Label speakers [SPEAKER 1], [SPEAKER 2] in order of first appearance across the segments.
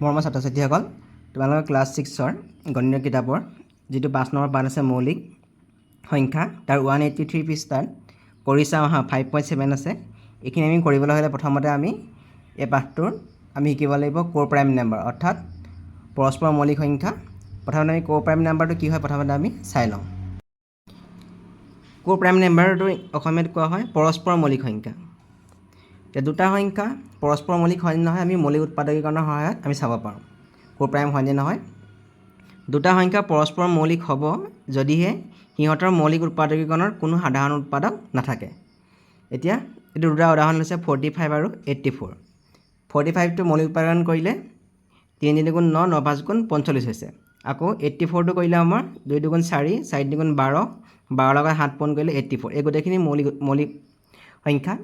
[SPEAKER 1] মৰমৰ ছাত্ৰ ছাত্ৰীসকল তোমালোকৰ ক্লাছ ছিক্সৰ গণিত কিতাপৰ যিটো পাঁচ নম্বৰ পাঠ আছে মৌলিক সংখ্যা তাৰ ওৱান এইট্টি থ্ৰী পৃষ্ঠাত কৰি চাওঁ আহা ফাইভ পইণ্ট ছেভেন আছে। এইখিনি আমি কৰিবলৈ হ'লে প্ৰথমতে আমি এই পাঠটোৰ আমি শিকিব লাগিব ক'ৰ প্ৰাইম নাম্বাৰ অৰ্থাৎ পৰস্পৰ মৌলিক সংখ্যা। প্ৰথমতে আমি ক'ৰ প্ৰাইম নাম্বাৰটো কি হয় প্ৰথমতে আমি চাই লওঁ। ক'ৰ প্ৰাইম নাম্বাৰটো অসমীয়াত কোৱা হয় পৰস্পৰ মৌলিক সংখ্যা। এতিয়া দুটা সংখ্যা পৰস্পৰ মৌলিক হয় নে নহয় আমি মৌলিক উৎপাদকীকৰণৰ সহায়ত আমি চাব পাৰোঁ। ক'ৰ প্ৰাইম হয় নে নহয়? দুটা সংখ্যা পৰস্পৰ মৌলিক হ'ব যদিহে সিহঁতৰ মৌলিক উৎপাদকীকৰণৰ কোনো সাধাৰণ উৎপাদক নাথাকে। এতিয়া এইটো দুটা উদাহৰণ হৈছে ফৰ্টি ফাইভ আৰু এইট্টি ফ'ৰ ফৰ্টি ফাইভটো মৌলিক উৎপাদন কৰিলে তিনি তিনি গুণ ন ন পাঁচ গুণ পঞ্চল্লিছ হৈছে। আকৌ এইট্টি ফ'ৰটো কৰিলে আমাৰ দুই দুগুণ চাৰি চাৰি দুগুণ বাৰ বাৰ লগত সাত পোন কৰিলে এইট্টি ফ'ৰ এই গোটেইখিনি মৌলিক মৌলিক সংখ্যা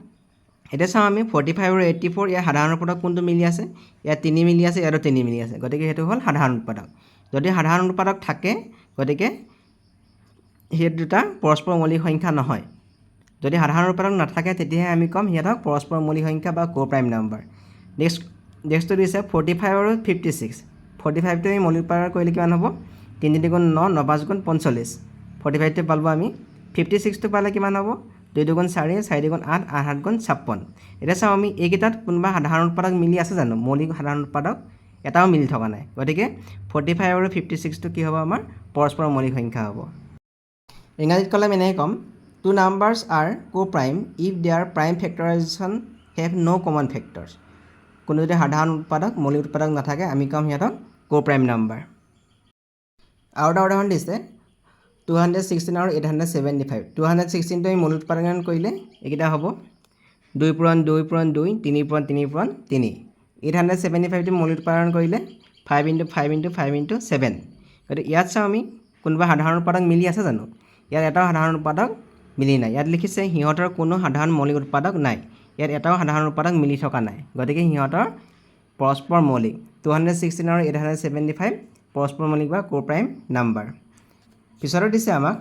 [SPEAKER 1] এতিয়া চাওঁ আমি ফৰ্টি ফাইভ আৰু এইট্টি ফ'ৰ ইয়াৰ সাধাৰণ উৎপাদক কোনটো মিলি আছে? ইয়াত তিনি মিলি আছে ইয়াতো তিনি মিলি আছে। গতিকে সেইটো হ'ল সাধাৰণ উৎপাদক। যদি সাধাৰণ উৎপাদক থাকে, গতিকে সেই দুটা পৰস্পৰ মৌলিক সংখ্যা নহয়। যদি সাধাৰণ উৎপাদক নাথাকে, তেতিয়াহে আমি ক'ম সিহঁতক পৰস্পৰ মৌলিক সংখ্যা বা ক'ৰ প্ৰাইম নাম্বাৰ নেক্সট নেক্সটটো দিছে ফৰ্টি ফাইভ আৰু ফিফটি ছিক্স ফৰ্টি ফাইভটো আমি মৌলিক উৎপাদন কৰিলে কিমান হ'ব? তিনি দুগুণ ন ন পাঁচ গুণ পঞ্চল্লিছ। ফৰ্টি ফাইভটো পালোঁ আমি। ফিফটি ছিক্সটো পালে কিমান হ'ব? দুই দুগুণ চাৰি চাৰি দুগুণ আঠ আঠ সাত গুণ ছাপন্ন এতিয়া চাওঁ আমি এইকেইটাত কোনোবা সাধাৰণ উৎপাদক মিলি আছে জানো? মৌলিক সাধাৰণ উৎপাদক এটাও মিলি থকা নাই। গতিকে ফৰ্টি ফাইভ আৰু ফিফটি ছিক্সটো কি হ'ব আমাৰ? পৰস্পৰ মৌলিক সংখ্যা হ'ব। ইংৰাজীত ক'লে আমি এনেকৈ ক'ম two numbers are coprime if their prime factorisation have no' common factors কোনো যদি সাধাৰণ উৎপাদক, মৌলিক উৎপাদক নাথাকে, আমি ক'ম সিহঁতক কো প্ৰাইম নাম্বাৰ আৰু এটা উদাহৰণ দিছে টু হাণ্ড্ৰেড ছিক্সটিন আৰু eight hundred seventy five two hundred ছিক্সটিনটো আমি মৌলিক উৎপাদন কৰিলে এইকেইটা হ'ব। দুই পূৰণ দুই পূৰণ দুই, তিনি পূৰণ তিনি পূৰণ তিনি। এইট হাণ্ড্ৰেড ছেভেণ্টি ফাইভটো মৌলিক উৎপাদন কৰিলে five into five into five into seven গতিকে ইয়াত চাওঁ আমি কোনোবা সাধাৰণ উৎপাদক মিলি আছে জানো? ইয়াত এটাও সাধাৰণ উৎপাদক মিলি নাই। ইয়াত লিখিছে সিহঁতৰ কোনো সাধাৰণ মৌলিক উৎপাদক নাই। ইয়াত এটাও সাধাৰণ উৎপাদক মিলি থকা নাই। গতিকে সিহঁতৰ পৰস্পৰ মৌলিক। টু হাণ্ড্ৰেড ছিক্সটিন আৰু এইট হাণ্ড্ৰেড ছেভেণ্টি ফাইভ পৰস্পৰ মৌলিক বা কো প্ৰাইম নাম্বাৰ। পিছতো দিছে আমাক,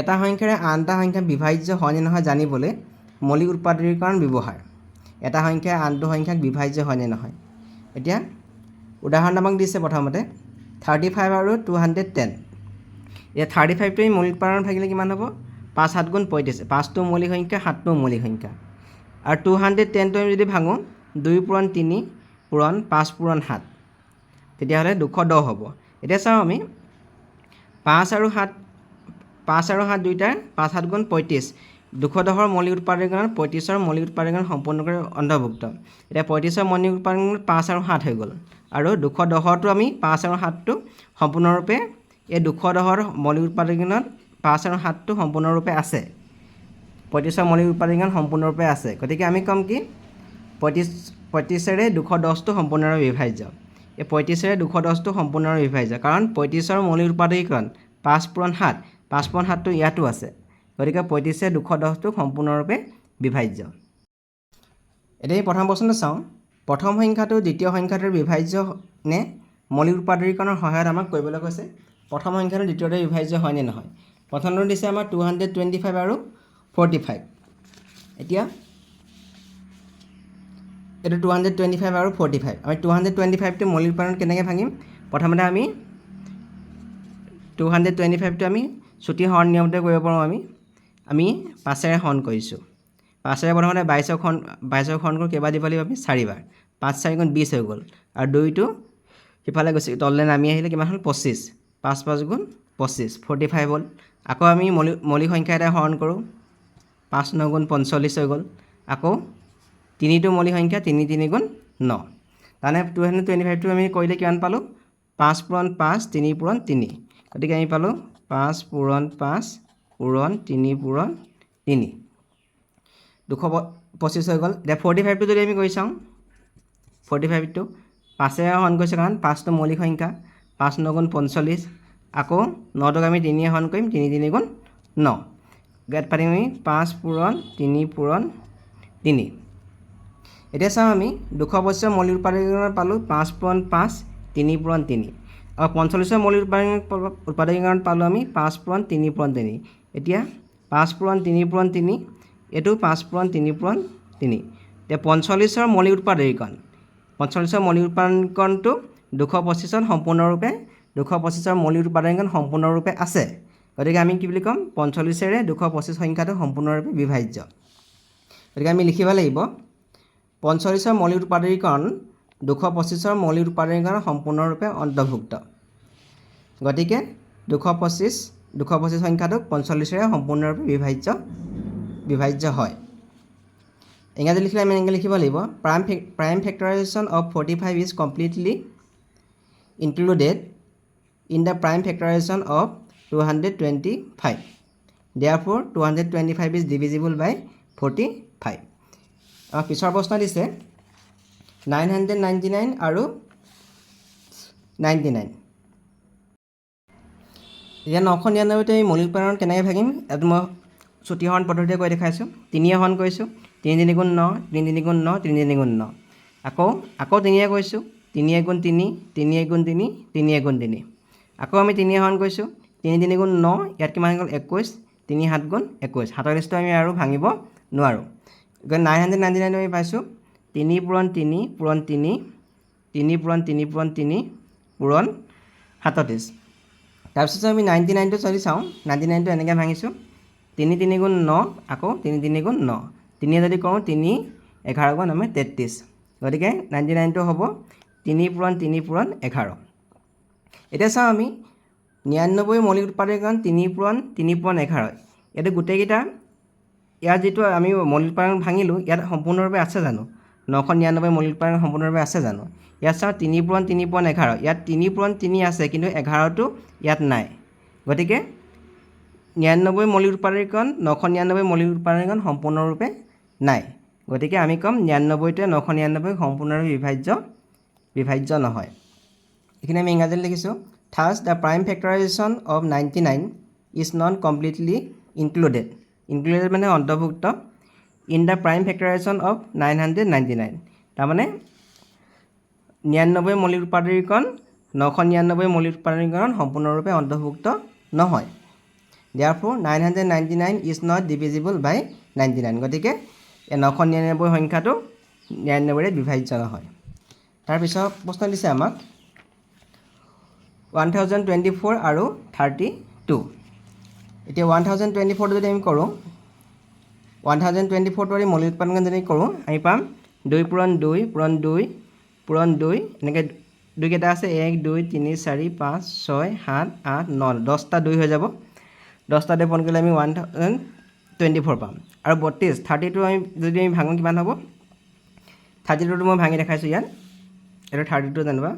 [SPEAKER 1] এটা সংখ্যাৰে আন এটা সংখ্যা বিভাজ্য হয় নে নহয় জানিবলৈ মৌলিক উৎপাদকীকৰণ ব্যৱহাৰ। এটা সংখ্যাই আনটো সংখ্যাক বিভাজ্য হয় নে নহয়। এতিয়া, উদাহৰণ আমাক দিছে প্ৰথমতে থাৰ্টি ফাইভ আৰু টু হাণ্ড্ৰেড টেন এতিয়া থাৰ্টি ফাইভটো এই মৌলিক উৎপাদন থাকিলে কিমান হ'ব? পাঁচ সাত গুণ পঁয়ত্ৰিছ পাঁচটো মৌলিক সংখ্যা, সাতটো মৌলিক সংখ্যা। আৰু টু হাণ্ড্ৰেড টেনটো আমি যদি ভাঙোঁ, দুই পূৰণ তিনি, পূৰণ পাঁচ, পূৰণ সাত। তেতিয়াহ'লে দুশ দহ হ'ব। এতিয়া চাওঁ আমি পাঁচ আৰু সাত পাঁচ আৰু সাত দুইটাৰ পাঁচ সাত গুণ পঁয়ত্ৰিছ। দুশ দহৰ মৌলিক উৎপাদকীকৰণত পঁয়ত্ৰিছৰ মৌলিক উৎপাদকীকৰণ সম্পূৰ্ণকৈ অন্তৰ্ভুক্ত। এতিয়া পঁয়ত্ৰিছৰ মৌলিক উৎপাদকীকৰণত পাঁচ আৰু সাত হৈ গ'ল। আৰু দুশ দহৰটো আমি পাঁচ আৰু সাতটো সম্পূৰ্ণৰূপে এই দুশ দহৰ মৌলিক উৎপাদকীকৰণত পাঁচ আৰু সাতটো সম্পূৰ্ণৰূপে আছে। পঁয়ত্ৰিছৰ মৌলিক উৎপাদকীকৰণ সম্পূৰ্ণৰূপে আছে। গতিকে আমি ক'ম কি পঁয়ত্ৰিছ পঁয়ত্ৰিছেৰে দুশ দহটো সম্পূৰ্ণভাৱে বিভাজ্য। এই পঁয়ত্ৰিছেৰে দুশ দহটো সম্পূৰ্ণভাৱে বিভাজ্য কাৰণ পঁয়ত্ৰিছৰ মৌলিক উৎপাদকীকৰণ পাঁচ পূৰণ সাত পাঁচ পূৰণ সাতটো ইয়াতো আছে। গতিকে পঁয়ত্ৰিছে দুশ দহটো সম্পূৰ্ণৰূপে বিভাজ্য এতিয়া এই প্ৰথম প্ৰশ্নটো চাওঁ। প্ৰথম সংখ্যাটো দ্বিতীয় সংখ্যাটোৰ বিভাজ্য নে মৌলিক উৎপাদকীকৰণৰ সহায়ত আমাক কৰিবলৈ কৈছে? প্ৰথম সংখ্যাটো দ্বিতীয়তে বিভাজ্য হয় নে নহয়? প্ৰথমটো দিছে আমাৰ টু হাণ্ড্ৰেড টুৱেণ্টি ফাইভ আৰু ফৰ্টি ফাইভ এতিয়া এইটো টু হাণ্ড্ৰেড টুৱেণ্টি ফাইভ আৰু ফৰ্টি ফাইভ আমি টু হাণ্ড্ৰেড টুৱেণ্টি ফাইভটো মৌলিক উৎপাদন কেনেকৈ ভাঙিম? প্ৰথমতে আমি টু হাণ্ড্ৰেড টুৱেণ্টি ফাইভটো আমি চুটি হৰণ নিয়মতে কৰিব পাৰোঁ আমি। আমি পাঁচেৰে হৰণ কৰিছোঁ। পাঁচেৰে প্ৰথমতে বাইছক হৰণ বাইছক হৰণ কৰোঁ কেইবাৰ দিব লাগিব আমি? চাৰিবাৰ। পাঁচ, চাৰি গুণ বিছ হৈ গ'ল। আৰু দুইটো সিফালে গুচি, তললৈ নামি আহিলে কিমান হ'ল পঁচিছ। পাঁচ পাঁচ গুণ পঁচিছ। ফৰ্টি ফাইভ হ'ল। আকৌ আমি মৌলিক মৌলিক সংখ্যা এটা হৰণ কৰোঁ। পাঁচ, ন গুণ পঞ্চল্লিছ হৈ গ'ল। আকৌ তিনিটো মৌলিক সংখ্যা, তিনি তিনি গুণ ন। তাৰমানে টু হাণ্ড্ৰেড টুৱেণ্টি ফাইভটো আমি কৰিলে কিমান পালোঁ? পাঁচ পূৰণ পাঁচ, তিনি পূৰণ তিনি। গতিকে আমি পালোঁ পাঁচ পূৰণ পাঁচ, পূৰণ তিনি পূৰণ তিনি। দুশ পঁচিছ হৈ গ'ল। এতিয়া ফৰ্টি ফাইভটো যদি আমি কৰি চাওঁ ফৰ্টি ফাইভটো পাঁচেৰে হৰণ কৰিছোঁ কাৰণ পাঁচটো মৌলিক সংখ্যা। পাঁচ ন গুণ পঞ্চল্লিছ, আকৌ নটোক আমি তিনিয়ে হৰণ কৰিম, তিনি তিনি গুণ ন। ইয়াত পাতিম আমি পাঁচ পূৰণ, তিনি পূৰণ তিনি। এতিয়া চাওঁ আমি দুশ পঁচিছৰ মৌলিক উৎপাদকীকৰণ পালোঁ পাঁচ পূৰণ পাঁচ, তিনি পূৰণ তিনি। আৰু পঞ্চল্লিছৰ মৌলিক উৎপাদন উৎপাদকীকৰণ পালোঁ আমি পাঁচ পূৰণ তিনি পূৰণ তিনি। এতিয়া পাঁচ পূৰণ তিনি পূৰণ তিনি, এইটো পাঁচ পূৰণ তিনি পূৰণ তিনি। এতিয়া পঞ্চল্লিছৰ মৌলিক উৎপাদকীকৰণ, পঞ্চল্লিছৰ মৌলিক উৎপাদনকণটো দুশ পঁচিছত সম্পূৰ্ণৰূপে, দুশ পঁচিছৰ মৌলিক উৎপাদনকণ সম্পূৰ্ণৰূপে আছে। গতিকে আমি কি বুলি ক'ম? পঞ্চল্লিছেৰে দুশ পঁচিছ সংখ্যাটো সম্পূৰ্ণৰূপে বিভাজ্য। গতিকে আমি লিখিব লাগিব পঞ্চল্লিছৰ মৌলিক উৎপাদনীকৰণ দুশ পঁচিছৰ মৌলিক উৎপাদনীকৰণ সম্পূৰ্ণৰূপে অন্তৰ্ভুক্ত। গতিকে দুশ পঁচিছ দুশ পঁচিছ সংখ্যাটোক পঞ্চল্লিছেৰে সম্পূৰ্ণৰূপে বিভাজ্য বিভাজ্য হয়। ইংৰাজী লিখিলে আমি এনেকৈ লিখিব লাগিব prime prime factorisation of forty five is completely included in the prime factorisation of two hundred twenty five therefore two hundred twenty five is divisible by forty five পিছৰ প্ৰশ্ন দিছে নাইন হাণ্ড্ৰেড নাইণ্টি নাইন আৰু ninety nine এতিয়া নশ নিৰান্নব্বৈতে আমি মৌলিক উৎপাদন কেনেকৈ ভাগিম? ইয়াত মই চুটিহৰণ পদ্ধতিৰে কৈ দেখাইছোঁ। তিনিয়ে হৰণ কৰিছোঁ তিনি তিনি গুণ ন তিনি তিনি গুণ ন তিনি তিনি গুণ ন। আকৌ আকৌ তিনিয়ে কৈছোঁ তিনি এগুণ তিনি তিনি এগুণ তিনি তিনি এগুণ তিনি। আকৌ আমি তিনিয়ে হৰণ কৰিছোঁ তিনি তিনি গুণ ন, ইয়াত কিমান গ'ল? একৈছ তিনি সাত গুণ একৈছ সাতৰ লিষ্টটো আমি আৰু ভাঙিব নোৱাৰোঁ। গতিকে নাইন হাণ্ড্ৰেড নাইণ্টি নাইন আমি পাইছোঁ। তিনি পূৰণ তিনি পূৰণ তিনি তিনি পূৰণ তিনি পূৰণ তিনি, পূৰণ সাতত্ৰিছ তাৰপিছত আমি নাইণ্টি নাইনটো যদি চাওঁ নাইণ্টি নাইনটো এনেকৈ ভাঙিছোঁ। তিনি তিনি গুণ ন, আকৌ তিনি তিনি গুণ ন। তিনিয়ে যদি কৰোঁ তিনি এঘাৰ গুণ আমি তেত্ৰিছ গতিকে নাইণ্টি নাইনটো হ'ব তিনি পূৰণ তিনি পূৰণ এঘাৰ। এতিয়া চাওঁ আমি নিৰান্নব্বৈ মৌলিক উৎপাদকৰণ তিনি পূৰণ তিনি পূৰণ এঘাৰ। ইয়াতে গোটেইকেইটা ইয়াত যিটো আমি মৌলিক উৎপাদন ভাঙিলোঁ ইয়াত সম্পূৰ্ণৰূপে আছে জানো? নশ নিৰান্নব্বৈ মৌলিক উৎপাদন সম্পূৰ্ণৰূপে আছে জানো? ইয়াত চাওঁ তিনি পূৰণ তিনি পূৰণ এঘাৰ। ইয়াত তিনি পূৰণ তিনি আছে কিন্তু এঘাৰটো ইয়াত নাই। গতিকে নিৰান্নব্বৈ মৌলিক উৎপাদনীকৰণ নশ নিৰান্নব্বৈ মৌলিক উৎপাদনীকৰণ সম্পূৰ্ণৰূপে নাই। গতিকে আমি ক'ম নিৰান্নব্বৈটোৱে নশ নিৰান্নব্বৈ সম্পূৰ্ণৰূপে বিভাজ্য বিভাজ্য নহয়। এইখিনি আমি ইংৰাজীত লিখিছোঁ। Thus the prime factorisation of ninety nine is not completely included included মানে অন্তৰ্ভুক্ত in the prime factorisation of nine hundred ninety nine তাৰমানে নিৰান্নব্বৈ মৌলিক উৎপাদনীকৰণ, নশ নিৰান্নব্বৈ মৌলিক উৎপাদনীকৰণ সম্পূৰ্ণৰূপে অন্তৰ্ভুক্ত নহয়। Therefore nine hundred ninety nine is not divisible by ninety nine গতিকে নশ নিৰান্নব্বৈ সংখ্যাটো নিৰান্নব্বৈৰে বিভাজ্য নহয়। তাৰপিছত প্ৰশ্ন দিছে আমাক ওৱান থাউজেণ্ড টুৱেণ্টি ফ'ৰ আৰু থাৰ্টি টু এতিয়া ওৱান থাউজেণ্ড টুৱেণ্টি ফ'ৰটো যদি আমি কৰোঁ ওৱান থাউজেণ্ড টুৱেণ্টি ফ'ৰটো আমি মৌলিক উৎপাদন যদি কৰোঁ, আমি পাম দুই পূৰণ দুই পূৰণ দুই পূৰণ দুই, এনেকৈ দুইকেইটা আছে, এক, দুই, তিনি, চাৰি, পাঁচ, ছয়, সাত, আঠ, ন, দহটা দুই হৈ যাব। দহটা দুই পূৰণ কৰিলে আমি ওৱান থাউজেণ্ড টুৱেণ্টি ফ'ৰ পাম। আৰু বত্ৰিছ থাৰ্টি টু আমি যদি আমি ভাঙোঁ, কিমান হ'ব? থাৰ্টি টুটো মই ভাঙি দেখাইছোঁ ইয়াত। এইটো থাৰ্টি টু যেনিবা।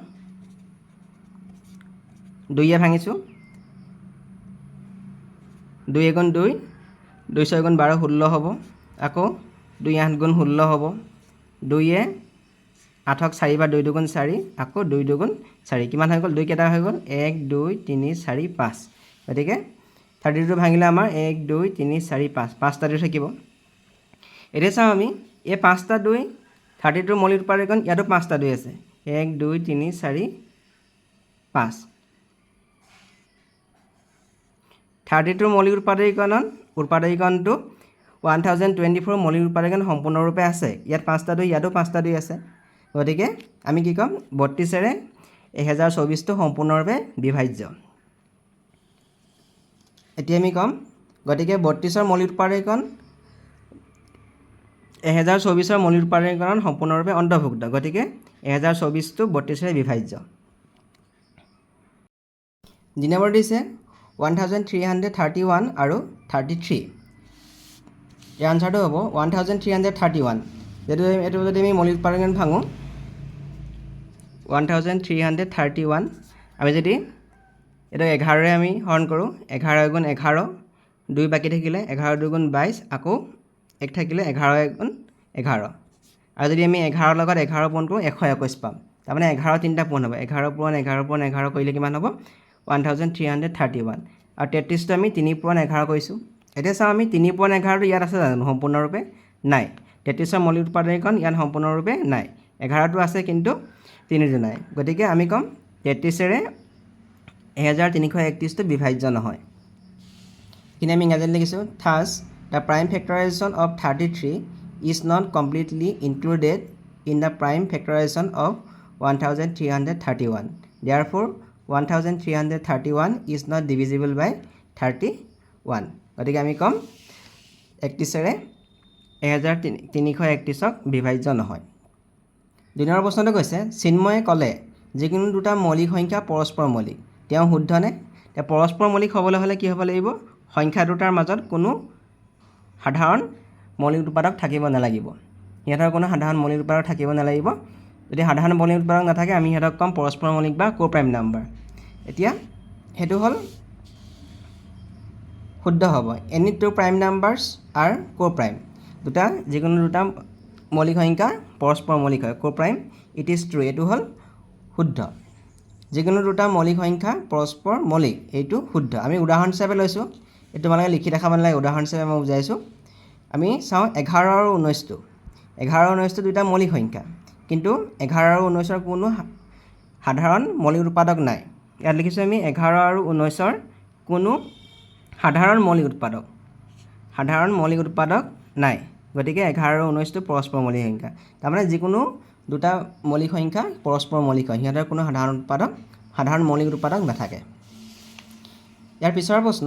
[SPEAKER 1] দুইয়ে ভাঙিছোঁ। দুই এগুণ দুই দুই ছয় গুণ বাৰ ষোল্ল হ'ব। আকৌ দুই আঠ গুণ ষোল্ল হ'ব। দুইয়ে আঠক চাৰি বা দুই দুগুণ চাৰি, আকৌ দুই দুগুণ চাৰি। কিমান হৈ গ'ল? দুই কেইটা হৈ গ'ল? এক, দুই, তিনি, চাৰি, পাঁচ। গতিকে থাৰ্টি টু ভাঙিলে আমাৰ এক, দুই, তিনি, চাৰি, পাঁচ। পাঁচটা দুই থাকিব। এতিয়া চাওঁ আমি, এই পাঁচটা দুই থাৰ্টি টুৰ মৌলিক উৎপাদকৰণ ইয়াতো পাঁচটা দুই আছে। এক, দুই, তিনি, চাৰি, পাঁচ। থাৰ্টি টুৰ মৌলিক উৎপাদকীকৰণ, উৎপাদকীকৰণটো ওৱান থাউজেণ্ড টুৱেণ্টি ফ'ৰ মৌলিক উৎপাদকীকৰণ সম্পূৰ্ণৰূপে আছে। ইয়াত পাঁচটা দুই, ইয়াতো পাঁচটা দুই আছে। গতিকে আমি কি ক'ম? বত্ৰিছেৰে এহেজাৰ চৌবিছটো সম্পূৰ্ণৰূপে বিভাজ্য। এতিয়া আমি ক'ম, গতিকে বত্ৰিছৰ মৌলিক উৎপাদকীকৰণ, এহেজাৰ চৌবিছৰ মৌলিক উৎপাদকীকৰণ সম্পূৰ্ণৰূপে অন্তৰ্ভুক্ত। গতিকে এহেজাৰ চৌবিছটো বত্ৰিছেৰে বিভাজ্য। দুই নম্বৰ দিছে one thousand three hundred thirty one আৰু থাৰ্টি থ্ৰী ইয়াৰ আনচাৰটো হ'ব one thousand three hundred thirty one যিহেতু এইটো যদি আমি মৌলিক ভাঙোঁ one thousand three hundred thirty one আমি যদি এইটো এঘাৰৰে আমি হৰণ কৰোঁ এঘাৰ এগুণ এঘাৰ দুই বাকী থাকিলে এঘাৰ দুগুণ বাইছ আকৌ এক থাকিলে এঘাৰ এগুণ এঘাৰ। আৰু যদি আমি এঘাৰৰ লগত এঘাৰ পূৰণ কৰোঁ এশ একৈছ পাম। তাৰমানে এঘাৰ তিনিটা পূৰণ হ'ব। এঘাৰ পূৰণ এঘাৰ পূৰণ এঘাৰ কৰিলে কিমান হ'ব? One thousand three hundred thirty one আৰু তেত্ৰিছটো আমি তিনি পূৰণ এঘাৰ কৰিছোঁ। এতিয়া চাওঁ আমি তিনি পূৰণ এঘাৰটো ইয়াত আছে জানো? সম্পূৰ্ণৰূপে নাই। তেত্ৰিছৰ মৌলিক উৎপাদনীকৰণ ইয়াত সম্পূৰ্ণৰূপে নাই। এঘাৰটো আছে কিন্তু তিনিটো নাই গতিকে আমি ক'ম তেত্ৰিছেৰে এহেজাৰ তিনিশ একত্ৰিছটো বিভাজ্য নহয়। এইখিনি আমি ইংৰাজীত লিখিছোঁ। Thus the prime factorization of thirty three is not completely included in the prime factorization of 1331. Therefore, 1331 is not divisible by 31. গতিকে আমি ক'ম একত্ৰিছেৰে এহেজাৰ তিনি তিনিশ একত্ৰিছক বিভাজ্য নহয়। দুই নম্বৰ প্ৰশ্নটো কৈছে চিন্ময়ে ক'লে যিকোনো দুটা মৌলিক সংখ্যা পৰস্পৰ মৌলিক। তেওঁ শুদ্ধনে এতিয়া পৰস্পৰ মৌলিক হ'বলৈ হ'লে কি হ'ব লাগিব? সংখ্যা দুটাৰ মাজত কোনো সাধাৰণ মৌলিক উৎপাদক থাকিব নালাগিব। সিহঁতৰ কোনো সাধাৰণ মৌলিক উৎপাদক থাকিব নালাগিব। যদি সাধাৰণ মৌলিক উৎপাদক নাথাকে আমি সিহঁতক ক'ম পৰস্পৰ মৌলিক বা কো প্ৰাইম নাম্বাৰ। এতিয়া সেইটো হ'ল শুদ্ধ হ'ব। Any two prime numbers are coprime দুটা যিকোনো দুটা মৌলিক সংখ্যা পৰস্পৰ মৌলিক হয় coprime it is true এইটো হ'ল শুদ্ধ। যিকোনো দুটা মৌলিক সংখ্যা পৰস্পৰ মৌলিক এইটো শুদ্ধ। আমি উদাহৰণ হিচাপে লৈছোঁ। এইটো তোমালোকে লিখি দেখাব নালাগে উদাহৰণ হিচাপে মই বুজাইছোঁ। আমি চাওঁ এঘাৰ আৰু ঊনৈছটো এঘাৰ আৰু ঊনৈছটো দুটা মৌলিক সংখ্যা। কিন্তু এঘাৰ আৰু ঊনৈছৰ কোনো সাধাৰণ মৌলিক উৎপাদক নাই। ইয়াত লিখিছোঁ আমি এঘাৰ আৰু ঊনৈছৰ কোনো সাধাৰণ মৌলিক উৎপাদক। সাধাৰণ মৌলিক উৎপাদক নাই গতিকে এঘাৰ আৰু ঊনৈছটো পৰস্পৰ মৌলিক সংখ্যা। তাৰমানে যিকোনো দুটা মৌলিক সংখ্যা পৰস্পৰ মৌলিক হয় সিহঁতৰ কোনো সাধাৰণ উৎপাদক সাধাৰণ মৌলিক উৎপাদক নাথাকে। ইয়াৰ পিছৰ প্ৰশ্ন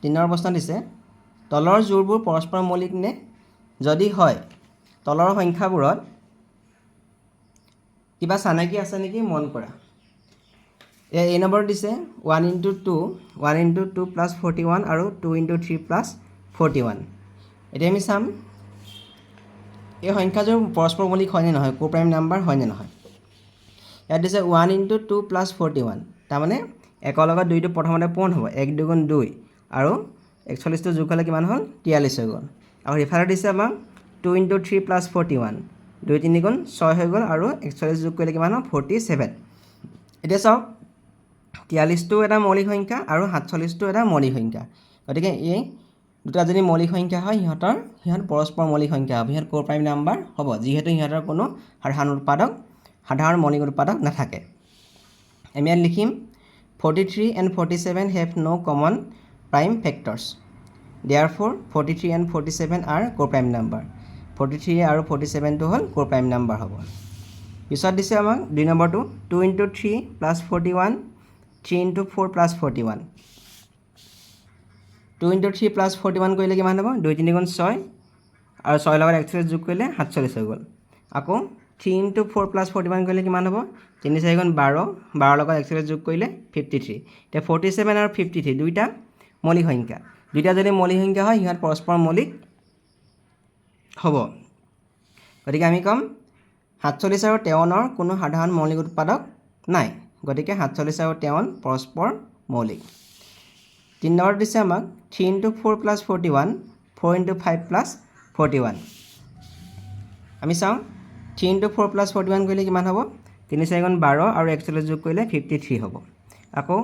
[SPEAKER 1] তিনি নম্বৰ প্ৰশ্ন দিছে তলৰ জোৰবোৰ পৰস্পৰ মৌলিক নে? যদি হয় তলৰ সংখ্যাবোৰত কিবা চানেকি আছে নেকি? মন কৰা। এই নম্বৰ দিছে one into two one into two plus forty one আৰু two into three plus forty one এতিয়া আমি চাম এই সংখ্যাযোৰ পৰস্পৰ মৌলিক হয়নে নহয় কো প্ৰাইম নাম্বাৰ হয়নে নহয়? ইয়াত দিছে one into two plus forty one তাৰমানে একৰ লগত দুইটো প্ৰথমতে পূৰণ হ'ব এক দুগুণ দুই আৰু একচল্লিছটো যোগ হ'লে কিমান হ'ল? তিয়াল্লিছ হৈ গ'ল। আৰু ইফালে দিছে আমাক two into three plus forty one দুই তিনি গুণ ছয় হৈ গ'ল আৰু একচল্লিছ যোগ কৰিলে কিমান হ'ল ফৰ্টি ছেভেন এতিয়া চাওক তিয়াল্লিছটো এটা মৌলিক সংখ্যা আৰু সাতচল্লিছটো এটা মৌলিক সংখ্যা। গতিকে এই দুটা যদি মৌলিক সংখ্যা হয়, সিহঁতৰ, সিহঁত পৰস্পৰ মৌলিক সংখ্যা হ'ব। সিহঁত ক'ৰ প্ৰাইম নাম্বাৰ হ'ব। যিহেতু সিহঁতৰ কোনো সাধাৰণ উৎপাদক, সাধাৰণ মৌলিক উৎপাদক নাথাকে। আমি ইয়াত লিখিম forty three and forty seven have no' common prime factors therefore forty three and forty seven are coprime number. Forty three আৰু ফৰ্টি ছেভেনটো হ'ল ক'ৰ প্ৰাইম নাম্বাৰ হ'ব। পিছত দিছে আমাক দুই নম্বৰটো two into three plus forty one three into four plus forty one two into three plus forty one কৰিলে কিমান হ'ব? দুই তিনি গুণ ছয়। আৰু ছয়ৰ লগত একচল্লিছ যোগ কৰিলে সাতচল্লিছ হৈ গ'ল। আকৌ three into four plus forty one কৰিলে কিমান হ'ব? তিনি চাৰি গুণ বাৰ। বাৰৰ লগত একচল্লিছ যোগ কৰিলে ফিফটি থ্ৰী এতিয়া ফৰ্টি ছেভেন আৰু ফিফটি থ্ৰী দুইটা মৌলিক সংখ্যা দুইটা যদি মৌলিক সংখ্যা হয়, সিহঁত পৰস্পৰ মৌলিক হ'ব। গতিকে আমি ক'ম সাতচল্লিছ আৰু তেৱনৰ কোনো সাধাৰণ মৌলিক উৎপাদক নাই। গতিকে সাতচল্লিছ আৰু তেৱন পৰস্পৰ মৌলিক। তিনি নম্বৰত দিছে আমাক three into four plus forty one four into five plus forty one আমি চাওঁ three into four plus forty one কৰিলে কিমান হ'ব? তিনি চাৰি গুণ বাৰ আৰু একচল্লিছ যোগ কৰিলে ফিফটি থ্ৰী হ'ব। আকৌ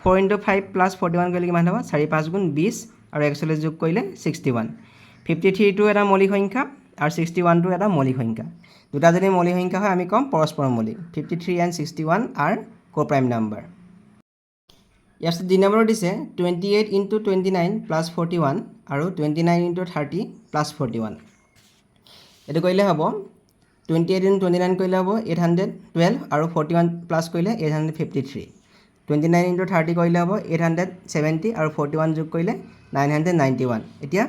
[SPEAKER 1] four into five plus forty one কৰিলে কিমান হ'ব? চাৰি পাঁচ গুণ বিছ আৰু একচল্লিছ যোগ কৰিলে ছিক্সটি ওৱান ফিফটি থ্ৰীটো এটা মৌলিক সংখ্যা আৰু ছিক্সটি ওৱানটো এটা মৌলিক সংখ্যা। দুটা যদি মৌলিক সংখ্যা হয়, আমি ক'ম পৰস্পৰ মৌলিক। Fifty three and sixty one are coprime number ইয়াৰ দুই নম্বৰত দিছে twenty eight into twenty nine plus forty one আৰু twenty nine into thirty plus forty one এইটো কৰিলে হ'ব twenty eight into twenty nine কৰিলে হ'ব এইট হাণ্ড্ৰেড টুৱেল্ভ আৰু ফৰ্টি ওৱান প্লাছ কৰিলে eight hundred fifty three twenty nine into thirty কৰিলে হ'ব এইট হাণ্ড্ৰেড ছেভেণ্টি আৰু ফৰ্টি ওৱান যোগ কৰিলে নাইন হাণ্ড্ৰেড নাইণ্টি ওৱান এতিয়া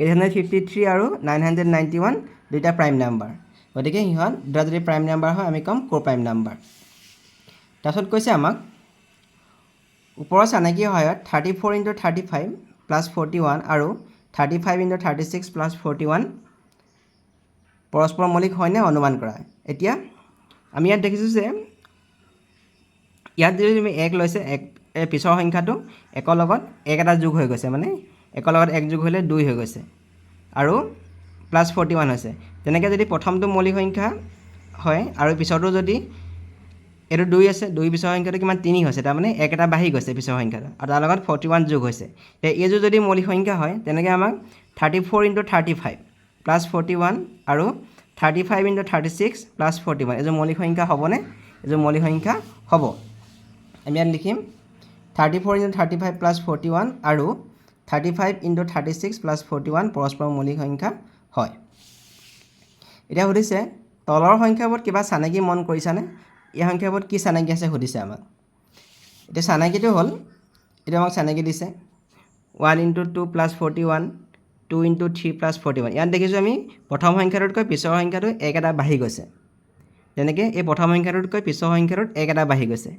[SPEAKER 1] এইট হাণ্ড্ৰেড ফিফটি থ্ৰী আৰু নাইন হাণ্ড্ৰেড নাইণ্টি ওৱান দুইটা প্ৰাইম নাম্বাৰ গতিকে সিহঁত, দুটা যদি প্ৰাইম নাম্বাৰ হয়, আমি ক'ম ক'ৰ প্ৰাইম নাম্বাৰ তাৰপিছত কৈছে আমাক ওপৰৰ চানেকিৰ সহায়ত thirty four into thirty five plus forty one আৰু thirty five into thirty six plus forty one পৰস্পৰ মৌলিক হয়নে অনুমান কৰা। এতিয়া আমি ইয়াত দেখিছোঁ যে ইয়াত যদি তুমি এক লৈছে এক এই পিছৰ সংখ্যাটো একৰ লগত এক এটা যোগ হৈ গৈছে মানে একৰ লগত এক যোগ হ'লে দুই হৈ গৈছে আৰু প্লাছ ফৰ্টি ওৱান হৈছে। তেনেকৈ যদি প্ৰথমটো মৌলিক সংখ্যা হয় আৰু পিছৰটো যদি এইটো দুই আছে, দুই পিছৰ সংখ্যাটো কিমান? তিনি হৈছে, তাৰমানে এক এটা বাঢ়ি গৈছে পিছৰ সংখ্যাটো আৰু তাৰ লগত ফৰ্টি ওৱান যোগ হৈছে। এতিয়া এইযোৰ যদি মৌলিক সংখ্যা হয়, তেনেকৈ আমাক thirty four into thirty five plus forty one আৰু thirty five into thirty six plus forty one এইযোৰ মৌলিক সংখ্যা হ'বনে? এইযোৰ মৌলিক সংখ্যা হ'ব। আমি ইয়াত লিখিম thirty four into thirty five plus forty one আৰু thirty five into thirty six plus forty one পৰস্পৰ মৌলিক সংখ্যা হয়। এতিয়া সুধিছে, তলৰ সংখ্যাবোৰত কিবা চানেকি মন কৰিছানে? এই সংখ্যাবোৰত কি চানেকি আছে সুধিছে আমাক। এতিয়া চানেকিটো হ'ল, এতিয়া আমাক চানেকি দিছে। One into two plus forty one, two into three plus forty one. ইয়াত দেখিছোঁ আমি প্ৰথম সংখ্যাটোতকৈ পিছৰ সংখ্যাটো এক এটা বাঢ়ি গৈছে। তেনেকৈ এই প্ৰথম সংখ্যাটোতকৈ পিছৰ সংখ্যাটোত এক এটা বাঢ়ি গৈছে।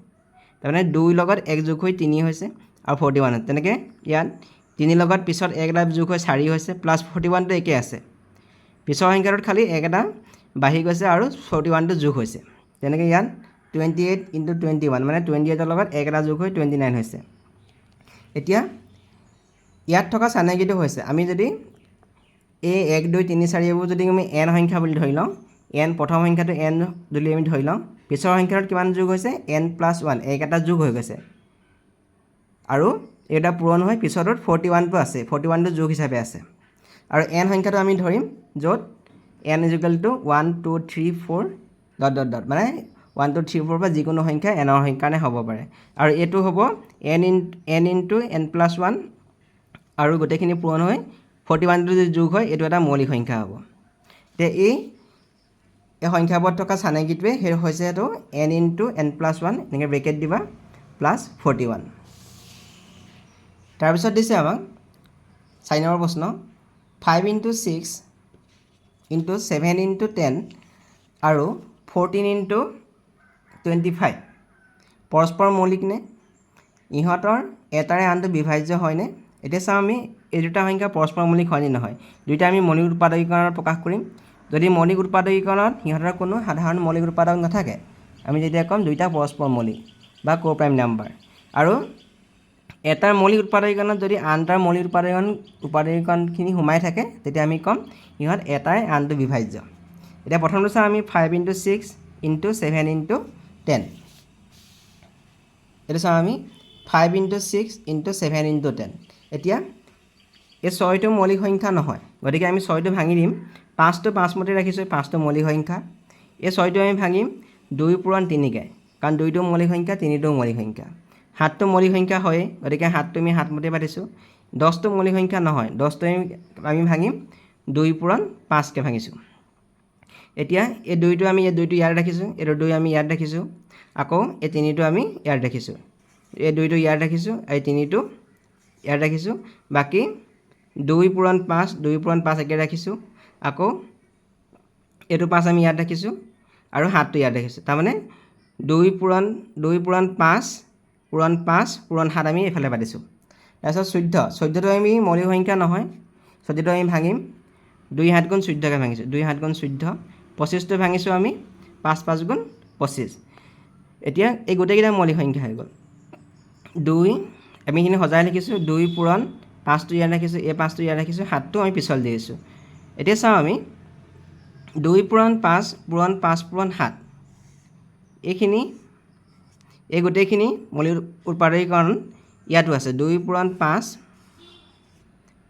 [SPEAKER 1] তাৰমানে দুই লগত এক যোগ হৈ তিনি হৈছে আৰু ফৰ্টি ওৱান। তেনেকৈ ইয়াত তিনি লগত পিছত এক এটা যোগ হৈ চাৰি হৈছে প্লাছ ফৰ্টি ওৱানটো একেই আছে। পিছৰ সংখ্যাটোত খালি এক এটা বাঢ়ি গৈছে আৰু ফৰ্টি ওৱানটো যোগ হৈছে। তেনেকৈ ইয়াত twenty eight into twenty one মানে টুৱেণ্টি এইটৰ লগত এক এটা যোগ হৈ টুৱেণ্টি নাইন হৈছে। এতিয়া, ইয়াত থকা চানেকিটো হৈছে। আমি যদি এই এক, দুই, তিনি, চাৰি, এইবোৰ যদি আমি এন সংখ্যা বুলি ধৰি লওঁ এন প্ৰথম সংখ্যাটো এন বুলি আমি ধৰি লওঁ, পিছৰ সংখ্যাটোত কিমান যোগ হৈছে? এন প্লাছ ওৱান এক এটা যোগ হৈ গৈছে। আৰু এইটা পূৰণ হৈ পিছৰটোত ফৰ্টি ওৱানটো আছে। ফৰ্টি ওৱানটো যোগ হিচাপে আছে। আৰু এন সংখ্যাটো আমি ধৰিম য'ত n is equal to one two three four dot dot dot মানে ওৱান টু থ্ৰী ফ'ৰ পৰা যিকোনো সংখ্যা এনৰ কাৰণে হ'ব পাৰে। আৰু এইটো হ'ব n in n into n plus one আৰু গোটেইখিনি পূৰণ হৈ ফৰ্টি ওৱানটো যদি যোগ হয় এইটো এটা মৌলিক সংখ্যা হ'ব। এতিয়া এই এই সংখ্যাবোৰত থকা চানেকিটোৱে সেই হৈছে এইটো N into N plus one এনেকৈ ব্ৰেকেট দিবা প্লাছ ফৰ্টি ওৱান তাৰপিছত দিছে আমাক চাৰি নম্বৰ প্ৰশ্ন five into six into seven into ten আৰু ফৰ্টিন ইণ্টু টুৱেণ্টি ফাইভ পৰস্পৰ মৌলিক নে ইহঁতৰ এটাৰে আনটো বিভাজ্য হয়নে? এতিয়া চাওঁ আমি এই দুটা সংখ্যা পৰস্পৰ মৌলিক হয়নে নহয়। দুইটা আমি মৌলিক উৎপাদকীকৰণত প্ৰকাশ কৰিম। যদি মৌলিক উৎপাদকীকৰণত সিহঁতৰ কোনো সাধাৰণ মৌলিক উৎপাদক নাথাকে, আমি যেতিয়া ক'ম দুইটা পৰস্পৰ মৌলিক বা কো প্ৰাইম নাম্বাৰ। আৰু এটাৰ মৌলিক উৎপাদকীকৰণত যদি আন এটাৰ মৌলিক উৎপাদকীকৰণ, উৎপাদকীকৰণখিনি সোমাই থাকে, তেতিয়া আমি ক'ম ইহঁত এটাই আনটো বিভাজ্য। এতিয়া প্ৰথমটো চাওঁ আমি five into six into seven into ten এইটো চাওঁ আমি five into six into seven into ten এতিয়া এই ছয়টো মৌলিক সংখ্যা নহয়, গতিকে আমি ছয়টো ভাঙি দিম। পাঁচটো পাঁচমতে ৰাখিছোঁ পাঁচটো মৌলিক সংখ্যা। এই ছয়টো আমি ভাঙিম দুই পূৰণ তিনিকৈ কাৰণ দুইটো মৌলিক সংখ্যা, তিনিটো মৌলিক সংখ্যা। সাতটো মৌলিক সংখ্যা হয়েই, গতিকে সাতটো আমি সাতমতে পাতিছোঁ। দহটো মৌলিক সংখ্যা নহয় দহটো আমি ভাঙিম দুই পূৰণ পাঁচকৈ ভাঙিছোঁ। এতিয়া এই দুইটো আমি এই দুইটো ইয়াত ৰাখিছোঁ এইটো দুই আমি ইয়াত ৰাখিছোঁ আকৌ এই তিনিটো আমি ইয়াত ৰাখিছোঁ। এই দুইটো ইয়াত ৰাখিছোঁ এই তিনিটো ইয়াত ৰাখিছোঁ বাকী দুই পূৰণ পাঁচ দুই পূৰণ পাঁচ একে ৰাখিছোঁ আকৌ এইটো পাঁচ আমি ইয়াত ৰাখিছোঁ আৰু সাতটো ইয়াত ৰাখিছোঁ। তাৰমানে দুই পূৰণ দুই পূৰণ পাঁচ পূৰণ পাঁচ পূৰণ সাত আমি এইফালে পাতিছোঁ। তাৰপিছত চৈধ্য চৈধ্যটো আমি মৌলিক সংখ্যা নহয় চৈধ্যটো আমি ভাঙিম। দুই সাত গুণ চৈধ্যকৈ ভাঙিছোঁ দুই সাত গুণ চৈধ্য পঁচিছটো ভাঙিছোঁ আমি, পাঁচ পাঁচ গুণ পঁচিছ। এতিয়া এই গোটেইকেইটা মৌলিক সংখ্যা হৈ গ'ল। দুই আমি এইখিনি সজাই লিখিছোঁ দুই পূৰণ, পাঁচটো ইয়াত ৰাখিছোঁ, এই পাঁচটো ইয়াত ৰাখিছোঁ, সাতটো আমি পিছল দি দিছোঁ। এতিয়া চাওঁ আমি, দুই পূৰণ, পাঁচ পূৰণ পাঁচ পূৰণ, সাত। এইখিনি, এই গোটেইখিনি মৌলিক উৎপাদকীকৰণ ইয়াতো আছে। দুই পূৰণ, পাঁচ,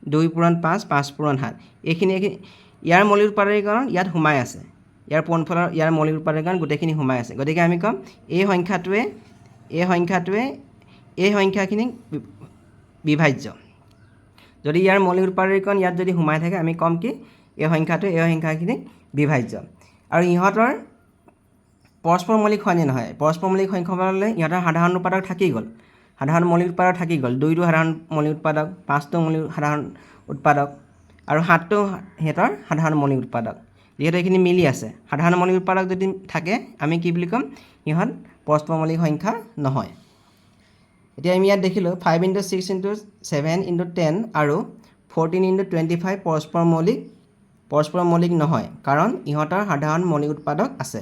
[SPEAKER 1] দুই পূৰণ, পাঁচ পাঁচ পূৰণ, সাত। এইখিনি এইখিনি, ইয়াৰ মৌলিক উৎপাদকীকৰণ ইয়াত সোমাই আছে। ইয়াৰ পোনফালৰ, ইয়াৰ মৌলিক উৎপাদকীকৰণ গোটেইখিনি সোমাই আছে। গতিকে আমি ক'ম, এই সংখ্যাটোৱে এই সংখ্যাটোৱে, এই সংখ্যাখিনিক বিভাজ্য। যদি ইয়াৰ মৌলিক উৎপাদকীকৰণ ইয়াত যদি সোমাই থাকে, আমি ক'ম কি, এই সংখ্যাটোৱে, এই সংখ্যাখিনিক বিভাজ্য। আৰু ইহঁতৰ পৰস্পৰ মৌলিক হয়নে নহয়? পৰস্পৰ মৌলিক হ'লে ইহঁতৰ সাধাৰণ উৎপাদক থাকি গ'ল। সাধাৰণ মৌলিক উৎপাদক থাকি গ'ল। দুইটো সাধাৰণ মৌলিক উৎপাদক, পাঁচটো মৌলিক সাধাৰণ উৎপাদক, আৰু সাতটো সিহঁতৰ সাধাৰণ মৌলিক উৎপাদক। যিহেতু এইখিনি মিলি আছে। সাধাৰণ মৌলিক উৎপাদক যদি থাকে, আমি কি বুলি ক'ম? সিহঁত পৰস্পৰ মৌলিক সংখ্যা নহয়। এতিয়া আমি ইয়াত দেখিলোঁ five into six into seven into ten আৰু ফৰ্টিন ইণ্টু টুৱেণ্টি ফাইভ পৰস্পৰ মৌলিক পৰস্পৰ মৌলিক নহয়, কাৰণ ইহঁতৰ সাধাৰণ মৌলিক উৎপাদক আছে।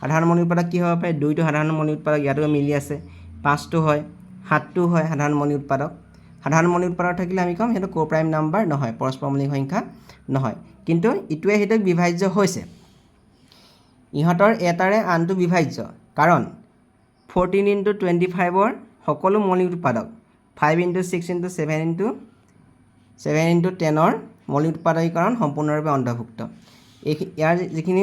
[SPEAKER 1] সাধাৰণ মৌলিক উৎপাদক কি হ'ব পাৰে? দুইটো সাধাৰণ মৌলিক উৎপাদক ইয়াতো মিলি আছে। পাঁচটো হয়, সাতটো হয় সাধাৰণ মৌলিক উৎপাদক। সাধাৰণ মৌলিক উৎপাদক থাকিলে আমি ক'ম, সেইটো কো প্ৰাইম নাম্বাৰ নহয় পৰস্পৰ মৌলিক সংখ্যা নহয়। কিন্তু ইটোৱে সিটোক বিভাজ্য হৈছে। ইহঁতৰ এটাৰে আনটো বিভাজ্য। কাৰণ ফৰ্টিন ইণ্টু টুৱেণ্টি ফাইভৰ সকলো মৌলিক উৎপাদক five into six into seven into seven into টেনৰ মৌলিক উৎপাদকীকৰণ সম্পূৰ্ণৰূপে অন্তৰ্ভুক্ত। এই ইয়াৰ যিখিনি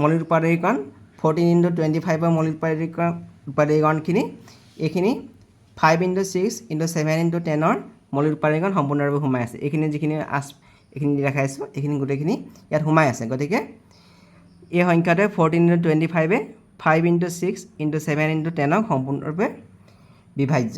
[SPEAKER 1] মৌলিক উৎপাদকীকৰণ ফৰ্টিন ইণ্টু টুৱেণ্টি ফাইভৰ মৌলিক উৎপাদকীকৰণ, উৎপাদকীকৰণখিনি, এইখিনি five into six into seven into টেনৰ মৌলিক উৎপাদকীকৰণ সম্পূৰ্ণৰূপে সোমাই আছে। এইখিনি যিখিনি আছ এইখিনি দি দেখাইছোঁ এইখিনি গোটেইখিনি ইয়াত সোমাই আছে। গতিকে, এই সংখ্যাটোৱে ফৰ্টিন ইণ্টু টুৱেণ্টি ফাইভে five into six into seven into টেনক সম্পূৰ্ণৰূপে বিভাজ্য।